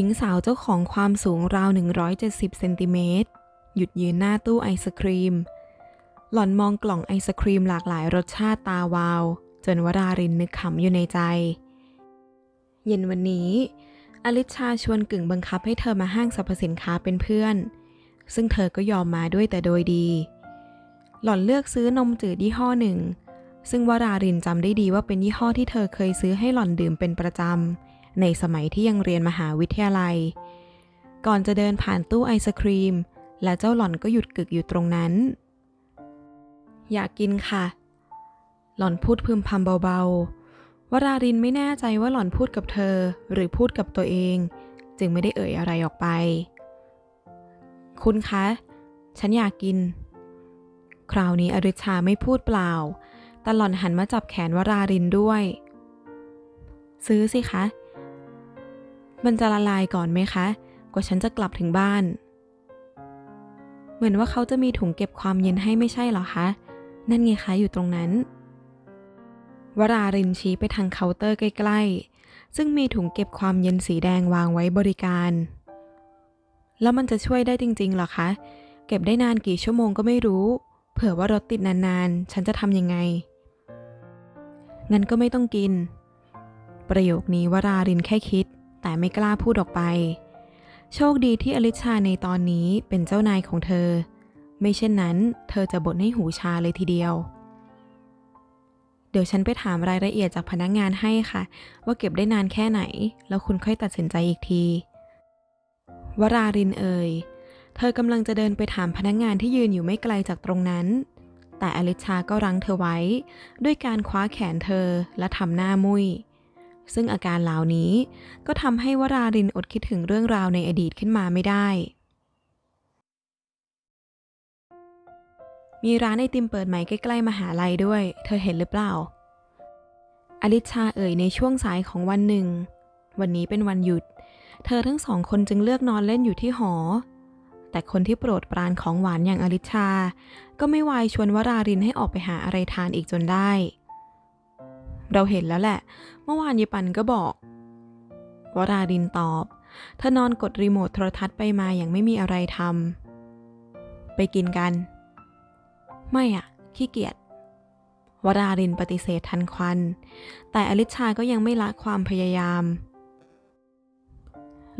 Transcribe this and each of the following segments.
หญิงสาวเจ้าของความสูงราว 170 เซนติเมตร หยุดยืนหน้าตู้ไอศครีม หล่อนมองกล่องไอศครีมหลากหลายรสชาติตาวาว จนวรารินนึกขำอยู่ในใจ เย็นวันนี้ อลิชาชวนกึ่งบังคับให้เธอมาห้างสรรพสินค้าเป็นเพื่อน ซึ่งเธอก็ยอมมาด้วยแต่โดยดี หล่อนเลือกซื้อนมจืดยี่ห้อหนึ่ง ซึ่งวรารินจำได้ดีว่าเป็นยี่ห้อที่เธอเคยซื้อให้หล่อนดื่มเป็นประจำ ในสมัยที่ยังเรียนมหาวิทยาลัย ก่อนจะเดินผ่านตู้ไอศครีม และเจ้าหล่อนก็หยุดกึกอยู่ตรงนั้น อยากกินค่ะ หล่อนพูดพึมพำเบาๆ วรารินไม่แน่ใจว่าหล่อนพูดกับเธอ หรือพูดกับตัวเอง จึงไม่ได้เอ่ยอะไรออกไป คุณคะ ฉันอยากกิน คราวนี้อริชาไม่พูดเปล่าแต่หล่อนหันมาจับแขนวรารินด้วย ซื้อสิคะ มันจะละลายก่อนไหมคะ กว่าฉันจะกลับถึงบ้าน เหมือนว่าเขาจะมีถุงเก็บความเย็นให้ไม่ใช่เหรอคะ นั่นไงคะอยู่ตรงนั้น วรารินชี้ไปทางเคาน์เตอร์ใกล้ ๆ ซึ่งมีถุงเก็บความเย็นสีแดงวางไว้บริการ แล้วมันจะช่วยได้จริงๆเหรอคะ เก็บได้นานกี่ชั่วโมงก็ไม่รู้ เผื่อว่ารถติดนานๆ ฉันจะทำยังไง งั้นก็ไม่ต้องกิน ประโยคนี้วรารินแค่คิด แต่ไม่กล้าพูดออกไป โชคดีที่อลิชาในตอนนี้เป็นเจ้านายของเธอ ไม่เช่นนั้น เธอจะบ่นให้หูชาเลยทีเดียว เดี๋ยวฉันไปถามรายละเอียดจากพนักงงานให้ค่ะ ว่าเก็บได้นานแค่ไหน แล้วคุณค่อยตัดสินใจอีกที วรารินเอ่ยเธอกำลังจะเดินไปถามพนักงงานที่ยืนอยู่ไม่ไกลจากตรงนั้น แต่อลิชาก็รั้งเธอไว้ ด้วยการคว้าแขนเธอและทำหน้ามุย ซึ่งอาการเหล่านี้ก็ทำให้วรารินอดคิดถึงเรื่องราวในอดีตขึ้นมาไม่ได้ มีร้านไอติมเปิดใหม่ใกล้ๆมหาลัยด้วย เธอเห็นหรือเปล่า อลิชาเอ่ยในช่วงสายของวันหนึ่ง วันนี้เป็นวันหยุด เธอทั้งสองคนจึงเลือกนอนเล่นอยู่ที่หอ แต่คนที่โปรดปรานของหวานอย่างอลิชา ก็ไม่วายชวนวรารินให้ออกไปหาอะไรทานอีกจนได้ เราเห็นแล้วแหละ เมื่อวานยายปันก็บอกวรารินตอบ เธอนอนกดรีโมทโทรทัศน์ไปมาอย่างไม่มีอะไรทำ ไปกินกัน ไม่อะขี้เกียจ วรารินปฏิเสธทันควัน แต่อลิชาก็ยังไม่ละความพยายาม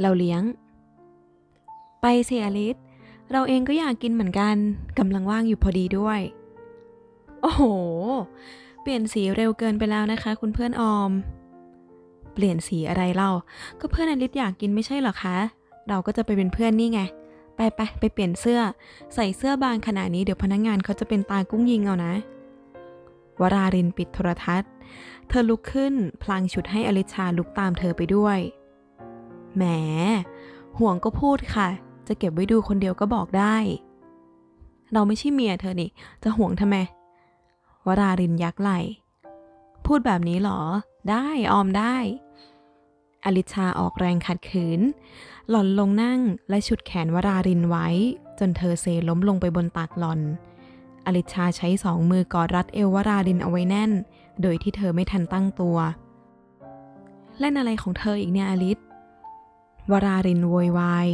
เราเลี้ยง ไปสิอลิสเราเองก็อยากกินเหมือนกัน กำลังว่างอยู่พอดีด้วย โอ้โห ปลี่ยนสีเร็วเกินไปแล้วนะคะ คุณเพื่อนออม เปลี่ยนสีอะไรเล่า ก็เพื่อนอลิสอยากกินไม่ใช่หรอคะ เราก็จะไปเป็นเพื่อนนี่ไง ไปไปไปเปลี่ยนเสื้อ ใส่เสื้อบางขนาดนี้เดี๋ยวพนักงงานเขาจะเป็นตากุ้งยิงเอานะ วรารินปิดโทรทัศน์ เธอลุกขึ้น พลางฉุดให้อลิชาลุกตามเธอไปด้วย แหม ห่วงก็พูดค่ะ จะเก็บไว้ดูคนเดียวก็บอกได้ เราไม่ใช่เมียเธอนี่ จะห่วงทำไม วรารินยักไหล พูดแบบนี้เหรอ ได้ออมได้ อลิชาออกแรงขัดขืน หล่อนลงนั่งและฉุดแขนวรารินไว้ จนเธอเซล้มลงไปบนตักหล่อน อลิชาใช้สองมือกอดรัดเอววรารินเอาไว้แน่น โดยที่เธอไม่ทันตั้งตัว เล่นอะไรของเธออีกเนี่ยอลิสวรารินโวยวาย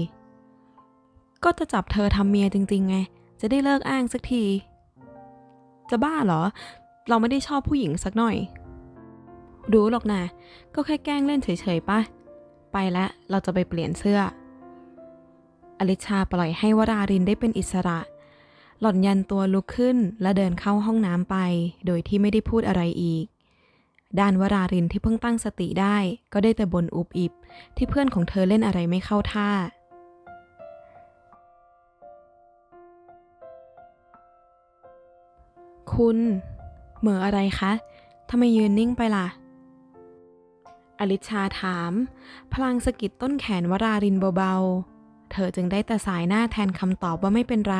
ก็จะจับเธอทำเมียจริง ๆ ไง จะได้เลิกอ้างสักที จะบ้าเหรอ เราไม่ได้ชอบผู้หญิงสักหน่อย รู้หรอกนะ ก็แค่แกล้งเล่นเฉยๆปะไปแล้วเราจะไปเปลี่ยนเสื้อ อลิชาปล่อยให้วรารินได้เป็นอิสระ หล่อนยันตัวลุกขึ้นและเดินเข้าห้องน้ำไป โดยที่ไม่ได้พูดอะไรอีก ด้านวรารินที่เพิ่งตั้งสติได้ ก็ได้แต่บนอุบอิบที่เพื่อนของเธอเล่นอะไรไม่เข้าท่า คุณ เหม่ออะไรคะทำไมยืนนิ่งไปล่ะ อลิชาถาม พลางสะกิดต้นแขนวรารินเบาๆ เธอจึงได้แต่สายหน้าแทนคำตอบว่าไม่เป็นไร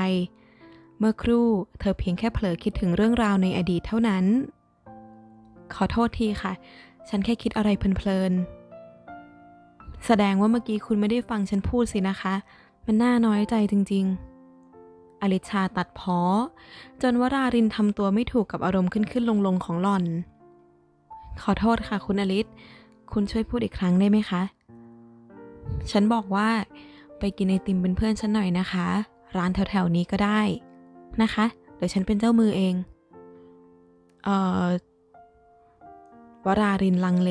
เมื่อครู่เธอเพียงแค่เผลอคิดถึงเรื่องราวในอดีตเท่านั้น ขอโทษทีค่ะ ฉันแค่คิดอะไรเพลินๆ แสดงว่าเมื่อกี้คุณไม่ได้ฟังฉันพูดสินะคะ มันน่าน้อยใจจริง ๆ อลิชาตัดพ้อ จนวรารินทำตัวไม่ถูกกับอารมณ์ขึ้นขึ้นลงลงของหล่อน ขอโทษค่ะคุณอลิสคุณช่วยพูดอีกครั้งได้ไหมคะ ฉันบอกว่า ไปกินไอติมเป็นเพื่อนฉันหน่อยนะคะ ร้านแถวๆนี้ก็ได้นะคะ เดี๋ยวฉันเป็นเจ้ามือเอง เอ่อ วรารินลังเล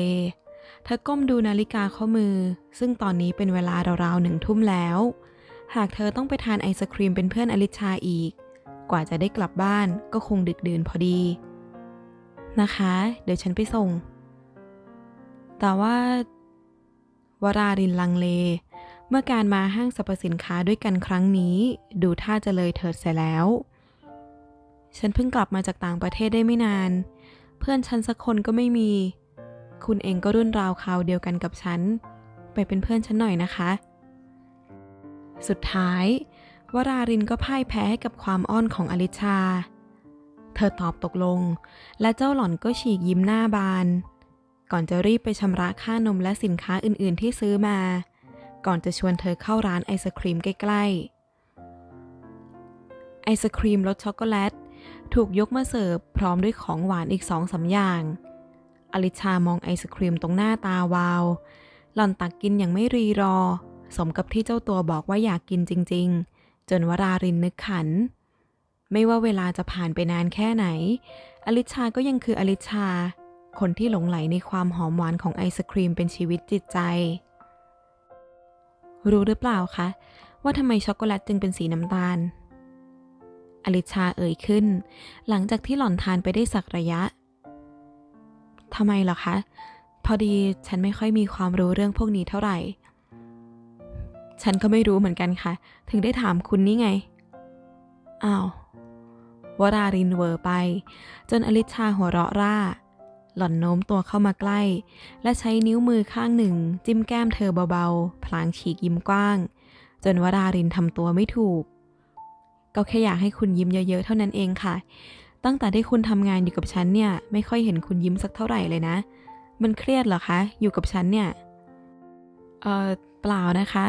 เธอก้มดูนาฬิกาข้อมือ ซึ่งตอนนี้เป็นเวลาราวๆหนึ่งทุ่มแล้ว หากเธอต้องไปทานไอศครีมเป็นเพื่อนอลิชาอีก กว่าจะได้กลับบ้านก็คงดึกดื่นพอดี นะคะ เดี๋ยวฉันไปส่ง แต่ว่าวรารินลังเล เมื่อการมาห้างสรรพสินค้าด้วยกันครั้งนี้ ดูท่าจะเลยเถิดเสียแล้ว ฉันเพิ่งกลับมาจากต่างประเทศได้ไม่นาน เพื่อนฉันสักคนก็ไม่มี คุณเองก็รุ่นราวคราวเดียวกันกับฉัน ไปเป็นเพื่อนฉันหน่อยนะคะ สุดท้าย วรารินก็พ่ายแพ้ให้กับความอ้อนของอลิชา เธอตอบตกลง และเจ้าหล่อนก็ฉีกยิ้มหน้าบาน ก่อนจะรีบไปชำระค่านมและสินค้าอื่นๆที่ซื้อมา ก่อนจะชวนเธอเข้าร้านไอศครีมใกล้ๆ ไอศครีมรสช็อกโกแลตถูกยกมาเสิร์ฟพร้อมด้วยของหวานอีกสองสาอย่าง อลิชามองไอศครีมตรงหน้าตาวาว หล่อนตักกินอย่างไม่รีรอ สมกับที่เจ้าตัวบอกว่าอยากกินจริง ๆ จนวรารินนึกขัน ไม่ว่าเวลาจะผ่านไปนานแค่ไหน อลิชาก็ยังคืออลิชา คนที่หลงไหลในความหอมหวานของไอศครีมเป็นชีวิตจิตใจ รู้หรือเปล่าคะ ว่าทำไมช็อกโกแลตจึงเป็นสีน้ำตาล อลิชาเอ่ยขึ้น หลังจากที่หล่อนทานไปได้สักระยะทำไมเหรอคะ พอดีฉันไม่ค่อยมีความรู้เรื่องพวกนี้เท่าไหร่ ฉันก็ไม่รู้เหมือนกันค่ะ ถึงได้ถามคุณนี่ไง อ้าว วรารินเวอร์ไป จนอลิชาหัวเราะร่า หล่อนโน้มตัวเข้ามาใกล้ และใช้นิ้วมือข้างหนึ่ง จิ้มแก้มเธอเบาๆ พลางฉีกยิ้มกว้าง จนวรารินทำตัวไม่ถูก ก็แค่อยากให้คุณยิ้มเยอะๆ เท่านั้นเองค่ะ ตั้งแต่ได้คุณทำงานอยู่กับฉันเนี่ย ไม่ค่อยเห็นคุณยิ้มสักเท่าไหร่เลยนะ มันเครียดเหรอคะ อยู่กับฉันเนี่ย เอ่อ เปล่านะคะ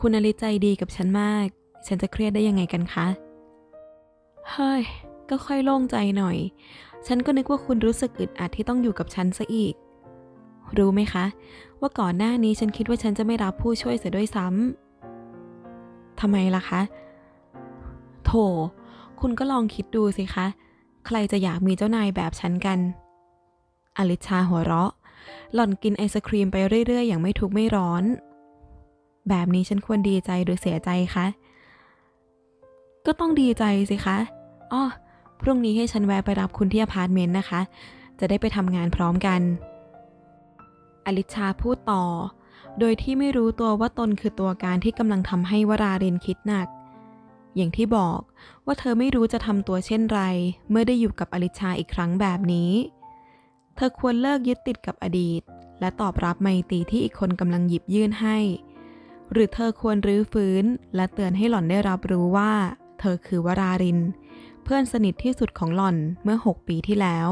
คุณอลิใจดีกับฉันมาก ฉันจะเครียดได้ยังไงกันคะ เฮ้ย ก็ค่อยโล่งใจหน่อย ฉันก็นึกว่าคุณรู้สึกอึดอัดที่ต้องอยู่กับฉันซะอีก รู้ไหมคะ ว่าก่อนหน้านี้ฉันคิดว่าฉันจะไม่รับผู้ช่วยเสียด้วยซ้ำทำไมล่ะคะ โถ คุณก็ลองคิดดูสิคะ ใครจะอยากมีเจ้านายแบบฉันกัน อลิชาหัวเราะหล่อนกินไอศครีมไปเรื่อย ๆ อย่างไม่ทุกข์ไม่ร้อน แบบนี้ฉันควรดีใจหรือเสียใจคะ ก็ต้องดีใจสิคะ อ้อ พรุ่งนี้ให้ฉันแวะไปรับคุณที่อพาร์ตเมนต์นะคะ จะได้ไปทำงานพร้อมกัน อลิชาพูดต่อ โดยที่ไม่รู้ตัวว่าตนคือตัวการที่กำลังทำให้วราเรนคิดหนัก อย่างที่บอกว่าเธอไม่รู้จะทำตัวเช่นไร เมื่อได้อยู่กับอลิชาอีกครั้งแบบนี้ เธอควรเลิกยึดติดกับอดีต และตอบรับไมตรีที่อีกคนกำลังหยิบยื่นให้ หรือเธอควรรื้อฟื้น และเตือนให้หล่อนได้รับรู้ว่า เธอคือวราริน เพื่อนสนิทที่สุดของหล่อนเมื่อ 6 ปีที่แล้ว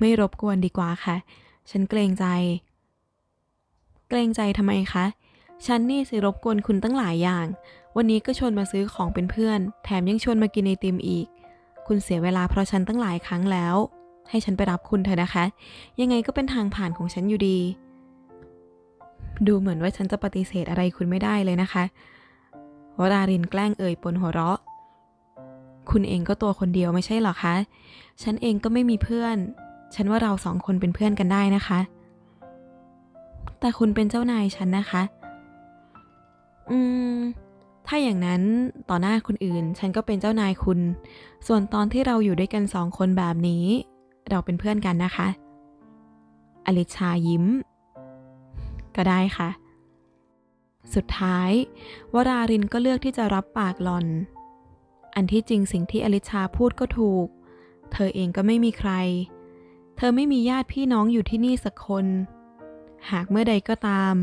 ไม่รบกวนดีกว่าค่ะ ฉันเกรงใจ เกรงใจทำไมคะ ฉันนี่สิรบกวนคุณตั้งหลายอย่าง วันนี้ก็ชวนมาซื้อของเป็นเพื่อน แถมยังชวนมากินไอติมอีก คุณเสียเวลาเพราะฉันตั้งหลายครั้งแล้ว ให้ฉันไปรับคุณเถอะนะคะ ยังไงก็เป็นทางผ่านของฉันอยู่ดี ดูเหมือนว่าฉันจะปฏิเสธอะไรคุณไม่ได้เลยนะคะวรารินแกล้งเอ่ยปนหัวเราะ คุณเองก็ตัวคนเดียวไม่ใช่หรอคะ ฉันเองก็ไม่มีเพื่อน ฉันว่าเราสองคนเป็นเพื่อนกันได้นะคะ แต่คุณเป็นเจ้านายฉันนะคะ อืม ถ้าอย่างนั้นต่อหน้าคนอื่น ฉันก็เป็นเจ้านายคุณ ส่วนตอนที่เราอยู่ด้วยกันสองคนแบบนี้ เราเป็นเพื่อนกันนะคะ อลิชายิ้ม ก็ได้ค่ะ สุดท้าย วรารินก็เลือกที่จะรับปากหลอน อันที่จริงสิ่งที่อลิชาพูดก็ถูก เธอเองก็ไม่มีใคร เธอไม่มีญาติพี่น้องอยู่ที่นี่สักคน หากเมื่อใดก็ตาม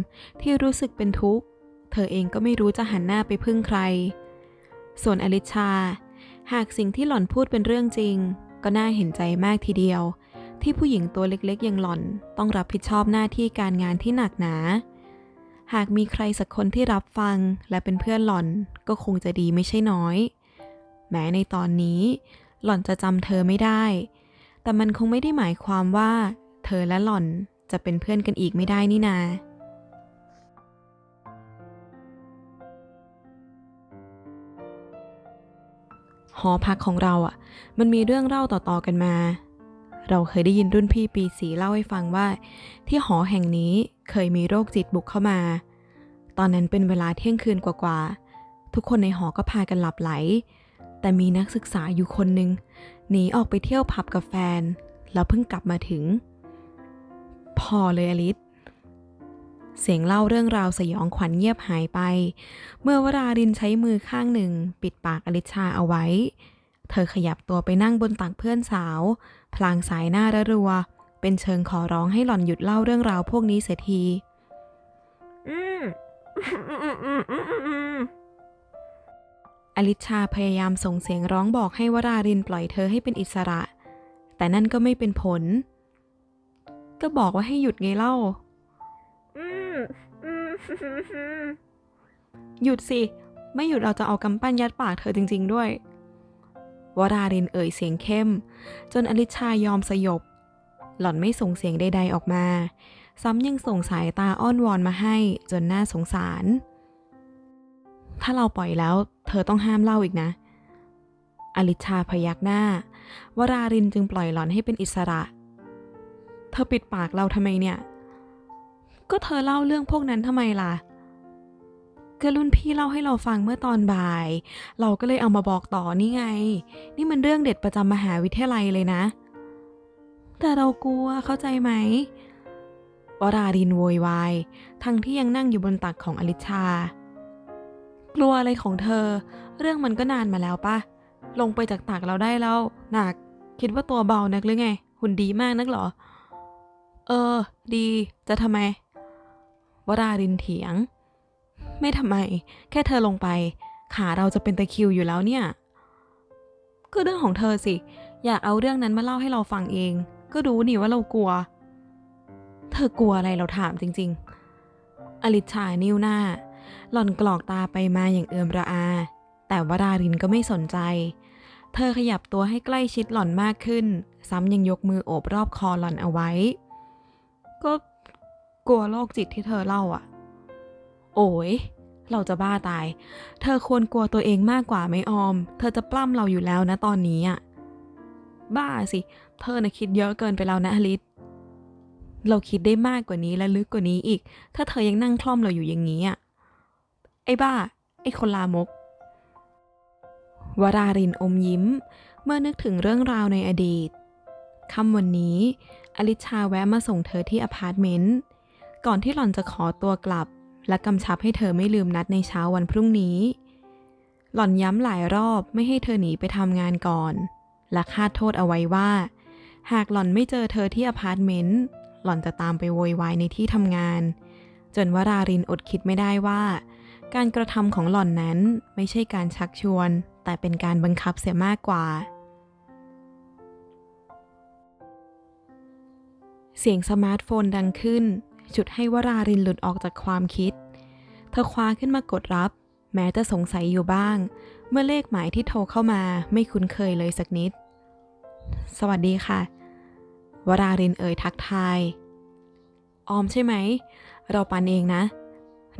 ที่รู้สึกเป็นทุกข์ เธอเองก็ไม่รู้จะหันหน้าไปพึ่งใคร ส่วนอลิชา หากสิ่งที่หล่อนพูดเป็นเรื่องจริง ก็น่าเห็นใจมากทีเดียว ที่ผู้หญิงตัวเล็กๆอย่างหล่อน ต้องรับผิดชอบหน้าที่การงานที่หนักหนา หากมีใครสักคนที่รับฟังและเป็นเพื่อนหล่อนก็คงจะดีไม่ใช่น้อย แม้ในตอนนี้ หล่อนจะจำเธอไม่ได้ แต่มันคงไม่ได้หมายความว่า เธอและหล่อนจะเป็นเพื่อนกันอีกไม่ได้นี่นาหอพักของเราอะ มันมีเรื่องเล่าต่อๆกันมา เราเคยได้ยินรุ่นพี่ปีสีเล่าให้ฟังว่า ที่หอแห่งนี้เคยมีโรคจิตบุกเข้ามา ตอนนั้นเป็นเวลาเที่ยงคืนกว่าๆ ทุกคนในหอก็พากันหลับไหล แต่มีนักศึกษาอยู่คนหนึ่งหนีออกไปเที่ยวผับกับแฟน แล้วเพิ่งกลับมาถึง พอเลยอลิสเสียงเล่าเรื่องราวสยองขวัญเงียบหายไป เมื่อวรารินใช้มือข้างหนึ่ง ปิดปากอลิชาเอาไว้ เธอขยับตัวไปนั่งบนตักเพื่อนสาว พลางสายหน้าระรัว เป็นเชิงขอร้องให้หล่อนหยุดเล่าเรื่องราวพวกนี้เสียทีอืมอืมอืมอืมอืมอืมอลิชาพยายามส่งเสียงร้องบอกให้วรารินปล่อยเธอให้เป็นอิสระ แต่นั่นก็ไม่เป็นผล ก็บอกว่าให้หยุดไงเล่าอืมอืมอืมหยุดสิ ไม่หยุดเราจะเอากำปั้นยัดปากเธอจริง ๆ ด้วย วรารินเอ่ยเสียงเข้ม จนอลิชายอมสยบ หล่อนไม่ส่งเสียงใดๆออกมา ซ้ำยังส่งสายตาอ้อนวอนมาให้จนน่าสงสาร ถ้าเราปล่อยแล้ว เธอต้องห้ามเล่าอีกนะ อลิชาพยักหน้า วรารินจึงปล่อยหล่อนให้เป็นอิสระ เธอปิดปากเราทำไมเนี่ย ก็เธอเล่าเรื่องพวกนั้นทำไมล่ะ ก็รุ่นพี่เล่าให้เราฟังเมื่อตอนบ่าย เราก็เลยเอามาบอกต่อนี่ไง นี่มันเรื่องเด็ดประจำมหาวิทยาลัยเลยนะ แต่เรากลัวเข้าใจไหมวรารินโวยวาย ทั้งที่ยังนั่งอยู่บนตักของอลิชา กลัวอะไรของเธอ เรื่องมันก็นานมาแล้วปะลงไปจากตักเราได้แล้วหนัก คิดว่าตัวเบานักหรือไง หุ่นดีมากนักหรอ เออ ดี จะทำไม วรารินเถียง ไม่ทำไม แค่เธอลงไป ขาเราจะเป็นตะคิวอยู่แล้วเนี่ย ก็เรื่องของเธอสิ อยากเอาเรื่องนั้นมาเล่าให้เราฟังเอง ก็รู้นี่ว่าเรากลัว เธอกลัวอะไรเราถามจริง ๆ อลิชานิ้วหน้า หล่อนกรอกตาไปมาอย่างเอือมระอา แต่วราดารินก็ไม่สนใจ เธอขยับตัวให้ใกล้ชิดหล่อนมากขึ้น ซ้ำยังยกมือโอบรอบคอหล่อนเอาไว้ ก็กลัวโรคจิตที่เธอเล่าอะ โอ้ย เราจะบ้าตาย เธอควรกลัวตัวเองมากกว่าไหมออม เธอจะปล้ำเราอยู่แล้วนะตอนนี้อะบ้าสิ เธอน่ะคิดเยอะเกินไปแล้วนะอลิสเราคิดได้มากกว่านี้และลึกกว่านี้อีก ถ้าเธอยังนั่งคล่อมเราอยู่อย่างนี้อะไอ้บ้า ไอ้คนลามก วรารินอมยิ้ม เมื่อนึกถึงเรื่องราวในอดีตค่ำวันนี้ อลิชาแวะมาส่งเธอที่อพาร์ตเมนต์ ก่อนที่หล่อนจะขอตัวกลับ และกำชับให้เธอไม่ลืมนัดในเช้าวันพรุ่งนี้ หล่อนย้ำหลายรอบไม่ให้เธอหนีไปทำงานก่อน และคาดโทษเอาไว้ว่า หากหล่อนไม่เจอเธอที่อพาร์ตเมนต์หล่อนจะตามไปโวยวายในที่ทำงาน จนวรารินอดคิดไม่ได้ว่า การกระทำของหล่อนนั้นไม่ใช่การชักชวน แต่เป็นการบังคับเสียมากกว่า เสียงสมาร์ทโฟนดังขึ้น ฉุดให้วรารินหลุดออกจากความคิด เธอคว้าขึ้นมากดรับ แม้จะสงสัยอยู่บ้าง เมื่อเลขหมายที่โทรเข้ามาไม่คุ้นเคยเลยสักนิด สวัสดีค่ะ วรารินเอ่ยทักทาย ออมใช่ไหม เราปันเองนะ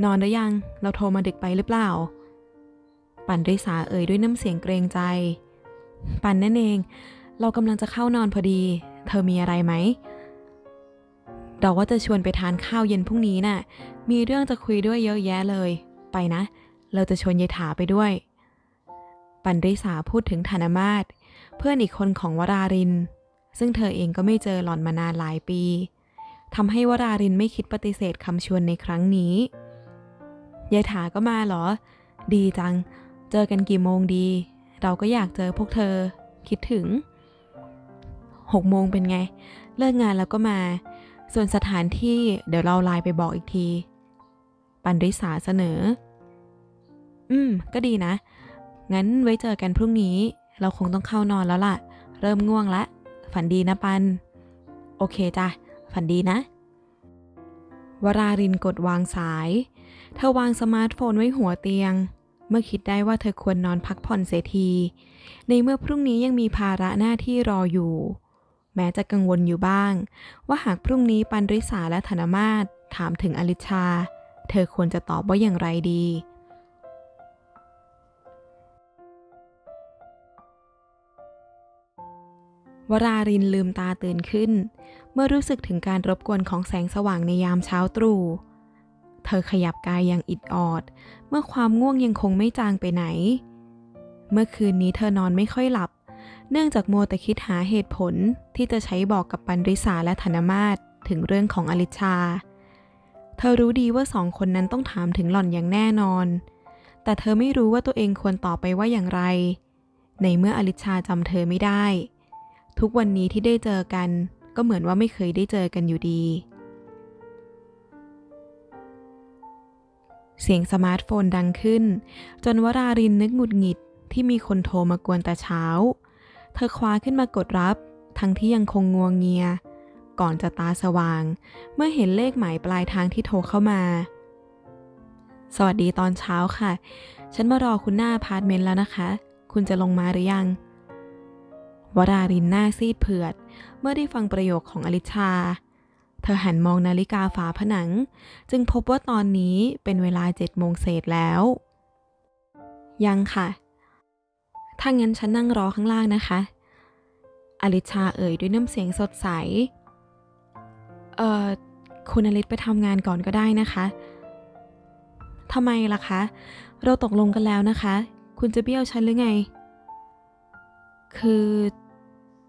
นอนหรือยัง เราโทรมาดึกไปหรือเปล่า ปันริสาเอ่ยด้วยน้ำเสียงเกรงใจ ปันนั่นเอง เรากำลังจะเข้านอนพอดี เธอมีอะไรไหมเเราว่าจะชวนไปทานข้าวเย็นพรุ่งนี้น่ะ มีเรื่องจะคุยด้วยเยอะแยะเลย ไปนะ เราจะชวนยายถาไปด้วย ปันริสาพูดถึงธนมาศเพื่อนอีกคนของวราริน ซึ่งเธอเองก็ไม่เจอหล่อนมานานหลายปีทำให้วรารินไม่คิดปฏิเสธคำชวนในครั้งนี้ ยายถาก็มาเหรอ ดีจัง เจอกันกี่โมงดี เราก็อยากเจอพวกเธอ คิดถึงหกโมงเป็นไง เลิกงานแล้วก็มา ส่วนสถานที่เดี๋ยวเราไลน์ไปบอกอีกที ปันริสาเสนอ อืม ก็ดีนะ งั้นไว้เจอกันพรุ่งนี้ เราคงต้องเข้านอนแล้วล่ะ เริ่มง่วงละ ฝันดีนะปัน โอเคจ้ะ ฝันดีนะ วรารินกดวางสาย เธอวางสมาร์ทโฟนไว้หัวเตียง เมื่อคิดได้ว่าเธอควรนอนพักผ่อนเสียที ในเมื่อพรุ่งนี้ยังมีภาระหน้าที่รออยู่ แม้จะกังวลอยู่บ้าง ว่าหากพรุ่งนี้ปันริสาและธนมาศถามถึงอลิชา เธอควรจะตอบว่าอย่างไรดี วรารินลืมตาตื่นขึ้น เมื่อรู้สึกถึงการรบกวนของแสงสว่างในยามเช้าตรู่เธอขยับกายอย่างอิดออด เมื่อความง่วงยังคงไม่จางไปไหน เมื่อคืนนี้เธอนอนไม่ค่อยหลับ เนื่องจากโมวแต่คิดหาเหตุผลที่จะใช้บอกกับปันริสาและธนมาศถึงเรื่องของอลิชา เธอรู้ดีว่าสองคนนั้นต้องถามถึงหล่อนอย่างแน่นอน แต่เธอไม่รู้ว่าตัวเองควรตอบไปว่าอย่างไร ในเมื่ออลิชาจำเธอไม่ได้ ทุกวันนี้ที่ได้เจอกัน ก็เหมือนว่าไม่เคยได้เจอกันอยู่ดี เสียงสมาร์ทโฟนดังขึ้น จนวรารินนึกหงุดหงิดที่มีคนโทรมากวนแต่เช้า เธอคว้าขึ้นมากดรับ ทั้งที่ยังคงงวงเงีย ก่อนจะตาสว่าง เมื่อเห็นเลขหมายปลายทางที่โทรเข้ามา สวัสดีตอนเช้าค่ะ ฉันมารอคุณหน้าพาร์ตเมนต์แล้วนะคะ คุณจะลงมาหรือยัง วรารินหน้าซีดเผือด เมื่อได้ฟังประโยคของอลิชา เธอหันมองนาฬิกาฝาผนัง จึงพบว่าตอนนี้เป็นเวลาเจ็ดโมงเศษแล้ว ยังค่ะ ถ้างั้นฉันนั่งรอข้างล่างนะคะ อลิชาเอ่ยด้วยน้ำเสียงสดใส เอ่อ คุณอลิศไปทำงานก่อนก็ได้นะคะทำไมล่ะคะ เราตกลงกันแล้วนะคะ คุณจะเบี้ยวฉันหรือไง คือ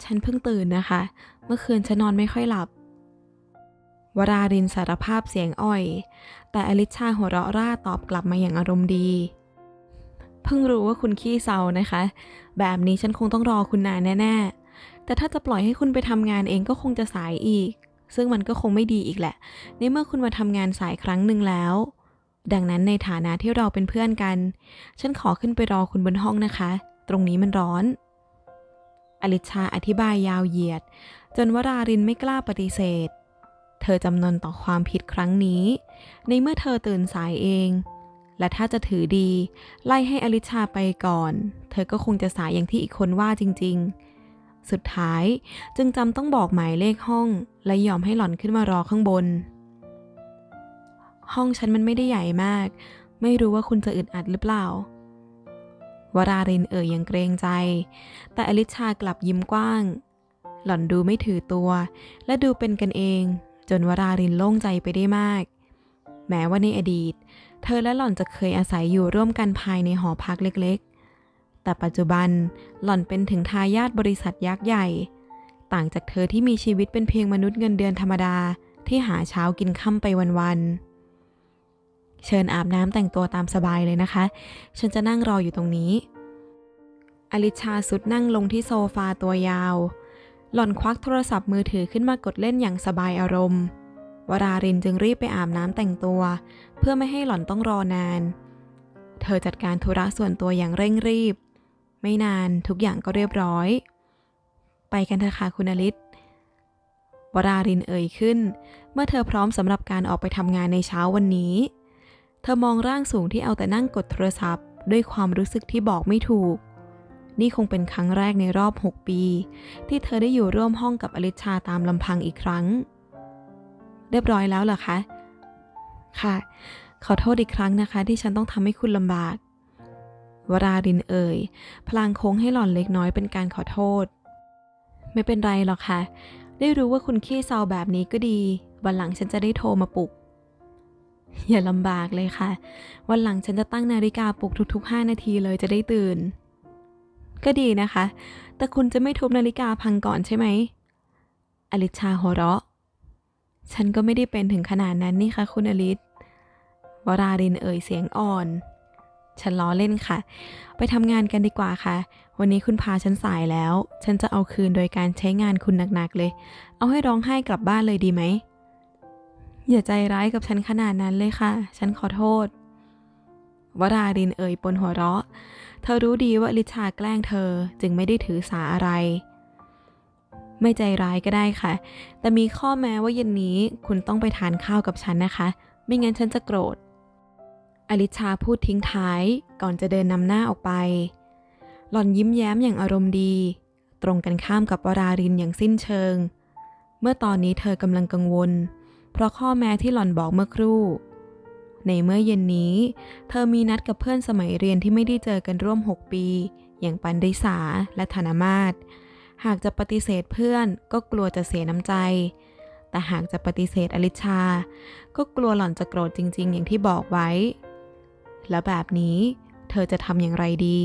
ฉันเพิ่งตื่นนะคะ เมื่อคืนฉันนอนไม่ค่อยหลับ วรารินสารภาพเสียงอ่อย แต่อลิชาหัวเราะร่าตอบกลับมาอย่างอารมณ์ดี เพิ่งรู้ว่าคุณขี้เศร้านะคะ แบบนี้ฉันคงต้องรอคุณนานแน่ๆ แต่ถ้าจะปล่อยให้คุณไปทำงานเองก็คงจะสายอีก ซึ่งมันก็คงไม่ดีอีกแหละ ในเมื่อคุณมาทำงานสายครั้งหนึ่งแล้ว ดังนั้นในฐานะที่เราเป็นเพื่อนกัน ฉันขอขึ้นไปรอคุณบนห้องนะคะ ตรงนี้มันร้อน อลิชาอธิบายยาวเหยียด จนวรารินไม่กล้าปฏิเสธ เธอจำนนต่อความผิดครั้งนี้ ในเมื่อเธอตื่นสายเอง และถ้าจะถือดี ไล่ให้อลิชาไปก่อน เธอก็คงจะสายอย่างที่อีกคนว่าจริง ๆ สุดท้ายจึงจำต้องบอกหมายเลขห้อง และยอมให้หล่อนขึ้นมารอข้างบน ห้องฉันมันไม่ได้ใหญ่มาก ไม่รู้ว่าคุณจะอึดอัดหรือเปล่าวรารินเอ่ยอย่างเกรงใจ แต่อลิชากลับยิ้มกว้าง หล่อนดูไม่ถือตัว และดูเป็นกันเอง จนวรารินโล่งใจไปได้มาก แม้ว่าในอดีต เธอและหล่อนจะเคยอาศัยอยู่ร่วมกันภายในหอพักเล็กๆ แต่ปัจจุบันหล่อนเป็นถึงทายาทบริษัทยักษ์ใหญ่ ต่างจากเธอที่มีชีวิตเป็นเพียงมนุษย์เงินเดือนธรรมดาที่หาเช้ากินค่ำไปวันๆ เชิญอาบน้ำแต่งตัวตามสบายเลยนะคะ ฉันจะนั่งรออยู่ตรงนี้ อลิชาสุดนั่งลงที่โซฟาตัวยาว หล่อนควักโทรศัพท์มือถือขึ้นมากดเล่นอย่างสบายอารมณ์ วรารินจึงรีบไปอาบน้ำแต่งตัว เพื่อไม่ให้หล่อนต้องรอนาน เธอจัดการธุระส่วนตัวอย่างเร่งรีบ ไม่นานทุกอย่างก็เรียบร้อย ไปกันเถอะค่ะคุณอลิศวรารินเอ่ยขึ้น เมื่อเธอพร้อมสำหรับการออกไปทำงานในเช้าวันนี้ เธอมองร่างสูงที่เอาแต่นั่งกดโทรศัพท์ ด้วยความรู้สึกที่บอกไม่ถูก นี่คงเป็นครั้งแรกในรอบ 6 ปี ที่เธอได้อยู่ร่วมห้องกับอลิชาตามลำพังอีกครั้ง เรียบร้อยแล้วเหรอคะ ค่ะ ขอโทษอีกครั้งนะคะ ที่ฉันต้องทำให้คุณลำบาก วรารินเอ่ย พลางโค้งให้หล่อนเล็กน้อยเป็นการขอโทษ ไม่เป็นไรหรอกค่ะ ได้รู้ว่าคุณขี้เศร้าแบบนี้ก็ดี วันหลังฉันจะได้โทรมาปลุก อย่าลำบากเลยค่ะ วันหลังฉันจะตั้งนาฬิกาปลุกทุกๆ 5 นาทีเลยจะได้ตื่น ก็ดีนะคะ แต่คุณจะไม่ทุบนาฬิกาพังก่อนใช่ไหมอลิชาหัวเราะ ฉันก็ไม่ได้เป็นถึงขนาดนั้นนี่ค่ะคุณอลิศวรารินเอ่ยเสียงอ่อน ฉันล้อเล่นค่ะ ไปทำงานกันดีกว่าค่ะ วันนี้คุณพาฉันสายแล้ว ฉันจะเอาคืนโดยการใช้งานคุณหนักๆเลย เอาให้ร้องไห้กลับบ้านเลยดีไหม อย่าใจร้ายกับฉันขนาดนั้นเลยค่ะ ฉันขอโทษ วรารินเอ่ยปนหัวเราะ เธอรู้ดีว่าลิชาแกล้งเธอจึงไม่ได้ถือสาอะไร ไม่ใจร้ายก็ได้ค่ะ แต่มีข้อแม้ว่าเย็นนี้คุณต้องไปทานข้าวกับฉันนะคะ ไม่งั้นฉันจะโกรธ อลิชาพูดทิ้งท้ายก่อนจะเดินนำหน้าออกไป หล่อนยิ้มแย้มอย่างอารมณ์ดี ตรงกันข้ามกับวรารินอย่างสิ้นเชิง เมื่อตอนนี้เธอกำลังกังวล เพราะข้อแม้ที่หล่อนบอกเมื่อครู่ ในเมื่อเย็นนี้ เธอมีนัดกับเพื่อนสมัยเรียนที่ไม่ได้เจอกันร่วม 6 ปี อย่างปันริสาและธนมาศ หากจะปฏิเสธเพื่อนก็กลัวจะเสียน้ำใจ แต่หากจะปฏิเสธอลิชา ก็กลัวหล่อนจะโกรธจริง ๆ อย่างที่บอกไว้ แล้วแบบนี้เธอจะทำอย่างไรดี